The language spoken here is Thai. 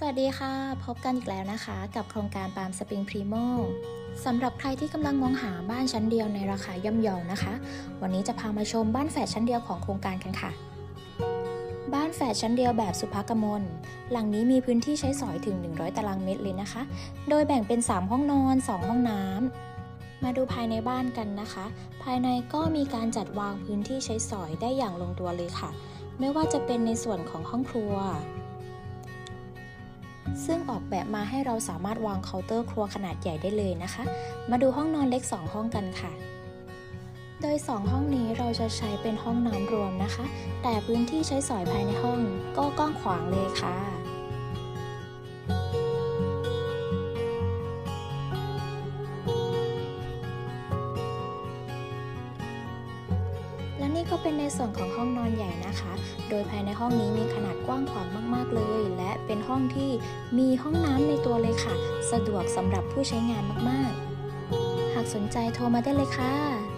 สวัสดีค่ะ พบกันอีกแล้วนะคะ กับโครงการปาล์มสปริงพรีโมสำหรับใครที่กำลังมองหาบ้านชั้นเดียวในราคาย่อมเยานะคะ วันนี้จะพามาชมบ้านแฝดชั้นเดียวของโครงการกันค่ะ บ้านแฝดชั้นเดียวแบบสุภกมล หลังนี้มีพื้นที่ใช้สอยถึง 100 ตารางเมตรเลยนะคะ โดยแบ่งเป็น 3 ห้องนอน 2 ห้องน้ำมาดูภายในบ้านกันนะคะ ภายในก็มีการจัดวางพื้นที่ใช้สอยได้อย่างลงตัวเลยค่ะ ไม่ว่าจะเป็นในส่วนของห้องครัว ซึ่งออกแบบมาให้เราสามารถวางเคาน์เตอร์ครัวขนาดใหญ่ได้เลยนะคะ มาดูห้องนอนเล็ก 2 ห้องกันค่ะ โดย 2 ห้องนี้เราจะใช้เป็นห้องน้ำรวมนะคะ แต่พื้นที่ใช้สอยภายในห้องก็กว้างขวางเลยค่ะและนี่ก็เป็นในส่วนของห้องนอนใหญ่นะคะ โดยภายในห้องนี้มีขนาดกว้างขวางมาก ๆ เลย เป็นห้องที่มีห้องน้ำในตัวเลยค่ะ สะดวกสำหรับผู้ใช้งานมากๆ หากสนใจโทรมาได้เลยค่ะ